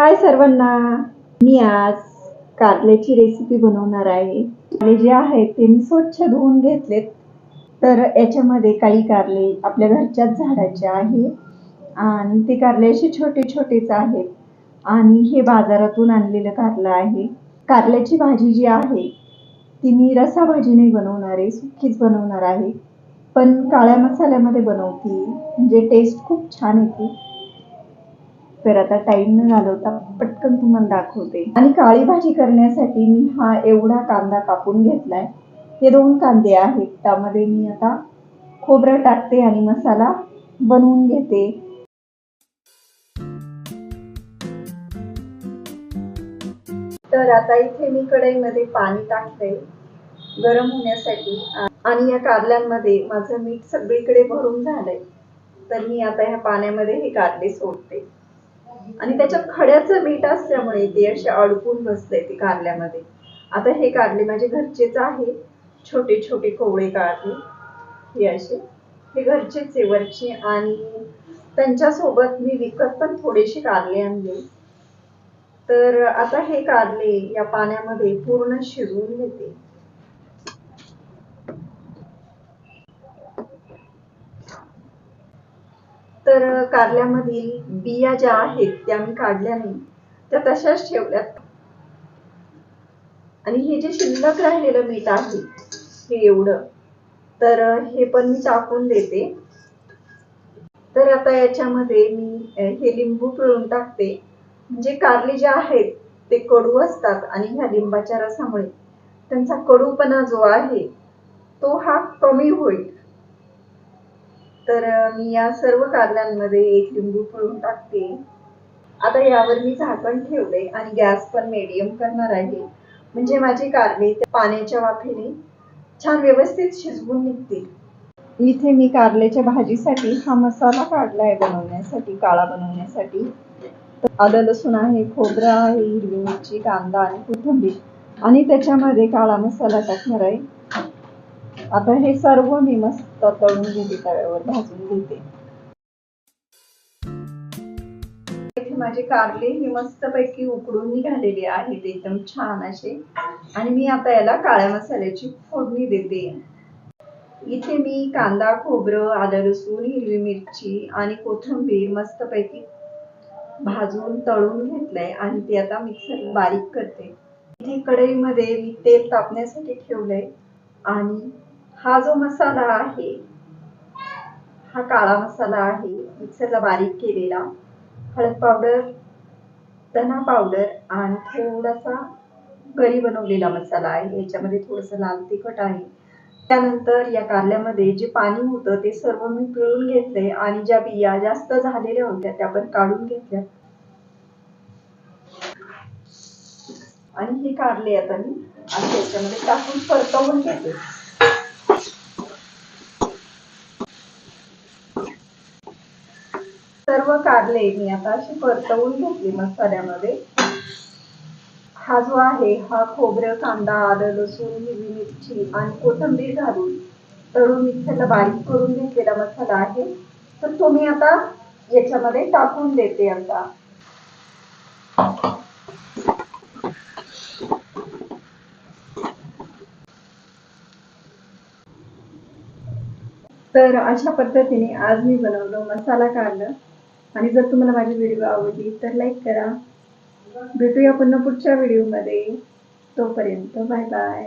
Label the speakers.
Speaker 1: हाय सर्वांना. मी आज कारल्याची रेसिपी बनवणार आहे. कारले जे आहेत ते मी स्वच्छ धुवून घेतलेत. तर याच्यामध्ये काही कारले आपल्या घरच्याच झाडाचे आहे. आणि ते कारले असे छोटे छोटेच आहेत. आणि हे बाजारातून आणलेलं कारलं आहे. कारल्याची भाजी जी आहे ती मी रसा भाजी नाही बनवणार आहे. सुखीच बनवणार आहे. पण काळ्या मसाल्यामध्ये बनवते. म्हणजे टेस्ट खूप छान येते. तर आता टाइम न घालवता पटकन तुम्हाला दाखवते. आणि काळी भाजी करण्यासाठी मी हा एवढा कांदा कापून घेतलाय. हे दोन कांदे आहेत. त्यामध्ये मी आता खोबरं टाकते आणि मसाला बनवून घेते. तर आता इथे मी कढईमध्ये पाणी टाकते गरम होण्यासाठी. आणि या कारल्यांमध्ये माझं मीठ सगळीकडे भरून झालंय. तर मी आता ह्या पाण्यामध्ये हे कारले सोडते. आणि त्याच्या खड्याचं मीठ असल्यामुळे ते असे अडकून बसते ते कारल्यामध्ये. आता हे कारले माझे घरचेच आहे. छोटे छोटे कोवळे कारले. हे असे. हे घरचेच आहे वरचे आणि त्यांच्यासोबत मी विकत पण थोडेसे कारले आणले. तर आता हे कारले या पाण्यामध्ये पूर्ण शिजवून घेते. तर कारल्यामधील बिया ज्या आहेत त्या मी काढल्या नाही. त्या तशाच ठेवल्यात. आणि हे जे शिल्लक राहिलेलं मीठ आहे हे एवढं. तर हे पण मी टाकून देते. तर आता याच्यामध्ये मी हे लिंबू पिळून टाकते. म्हणजे कारले जे आहेत ते कडू असतात आणि ह्या लिंबाच्या रसामुळे. त्यांचा कडूपणा जो आहे तो हा कमी होईल. तर मी या सर्व कारल्यांमध्ये एक लिंबू पिळून टाकते. आता यावर मी झाकण ठेवले आणि गॅस पण मीडियम करणार आहे. म्हणजे माझे कारले पाण्याच्या वाफेने छान व्यवस्थित शिजवून निघतील. इथे मी कारल्याच्या भाजीसाठी हा मसाला काढला आहे बनवण्यासाठी काळा बनवण्यासाठी. आलं लसूण आहे खोबरं आहे हिरवी मिरची कांदा आणि कोथिंबीर. आणि त्याच्यामध्ये काळा मसाला टाकणार आहे. आता हे सर्व मी मस्त तळून घेते तव्यावर भाजून घेते. इथे माझे कारले हे मस्त पैकी उकडून निघालेले आहेत एकदम छान असे. आणि मी आता याला काळ्या मसाल्याची फोडणी देते. इथे मी कांदा खोबरं आलं लसूण हिरवी मिरची आणि कोथिंबीर मस्त पैकी भाजून तळून घेतलंय आणि ते आता मिक्सर बारीक करते. इथे कढईमध्ये मी तेल तापण्यासाठी ठेवलंय आणि हा जो मसाला आहे हा काळा मसाला आहे मिक्सरला बारीक केलेला हळद पावडर धना पावडर आणि थोडासा घरी बनवलेला मसाला आहे. याच्यामध्ये थोडंसं लाल तिखट आहे. त्यानंतर या कारल्यामध्ये जे पाणी होतं ते सर्व मी पिळून घेतले आणि ज्या बिया जास्त झालेल्या होत्या त्या पण काढून घेतल्या. आणि हे कारले आता मी आणि त्याच्यामध्ये टाकून परतवून घेते. सर्व कारले मी आता अशी परतवून घेतली मसाल्यामध्ये. हा जो आहे हा खोबरं कांदा आलं लसूण हिरवी मिरची आणि कोथिंबीर घालून तळून मिक्सरला बारीक करून घेतलेला मसाला आहे. तर तो मी आता याच्यामध्ये टाकून देते आता. तर अशा पद्धतीने आज मी बनवलं मसाला काढलं आणि जर तुम्हाला माझी व्हिडिओ आवडली तर लाईक करा. भेटूया पुन्हा पुढच्या व्हिडिओमध्ये. तोपर्यंत बाय बाय.